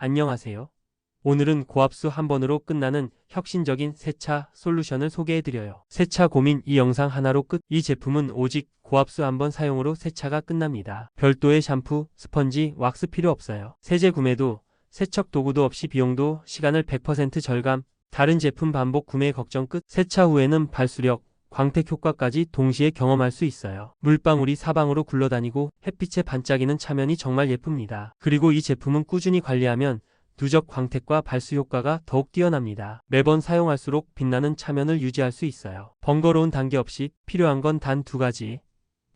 안녕하세요. 오늘은 고압수 한 번으로 끝나는 혁신적인 세차 솔루션을 소개해드려요. 세차 고민 이 영상 하나로 끝. 이 제품은 오직 고압수 한 번 사용으로 세차가 끝납니다. 별도의 샴푸, 스펀지, 왁스 필요 없어요. 세제 구매도 세척 도구도 없이 비용도 시간을 100% 절감. 다른 제품 반복 구매 걱정 끝. 세차 후에는 발수력, 광택 효과까지 동시에 경험할 수 있어요. 물방울이 사방으로 굴러다니고 햇빛에 반짝이는 차면이 정말 예쁩니다. 그리고 이 제품은 꾸준히 관리하면 누적 광택과 발수 효과가 더욱 뛰어납니다. 매번 사용할수록 빛나는 차면을 유지할 수 있어요. 번거로운 단계 없이 필요한 건 단 두 가지.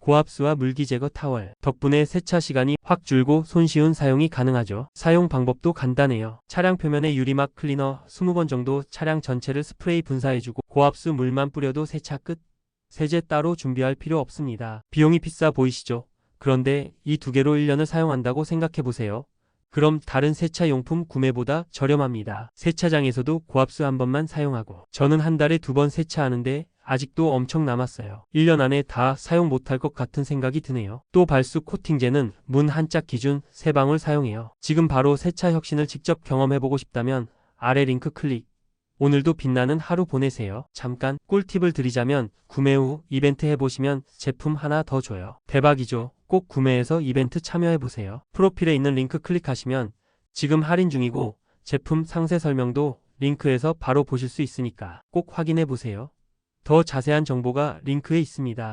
고압수와 물기 제거 타월. 덕분에 세차 시간이 확 줄고 손쉬운 사용이 가능하죠. 사용 방법도 간단해요. 차량 표면에 유리막 클리너 20번 정도 차량 전체를 스프레이 분사해주고 고압수 물만 뿌려도 세차 끝. 세제 따로 준비할 필요 없습니다. 비용이 비싸 보이시죠? 그런데 이 두 개로 1년을 사용한다고 생각해 보세요. 그럼 다른 세차 용품 구매보다 저렴합니다. 세차장에서도 고압수 한 번만 사용하고 저는 한 달에 두 번 세차하는데 아직도 엄청 남았어요. 1년 안에 다 사용 못할 것 같은 생각이 드네요. 또 발수 코팅제는 문 한 짝 기준 3방울 사용해요. 지금 바로 세차 혁신을 직접 경험해보고 싶다면 아래 링크 클릭. 오늘도 빛나는 하루 보내세요. 잠깐 꿀팁을 드리자면 구매 후 이벤트 해보시면 제품 하나 더 줘요. 대박이죠. 꼭 구매해서 이벤트 참여해보세요. 프로필에 있는 링크 클릭하시면 지금 할인 중이고 제품 상세 설명도 링크에서 바로 보실 수 있으니까 꼭 확인해보세요. 더 자세한 정보가 링크에 있습니다.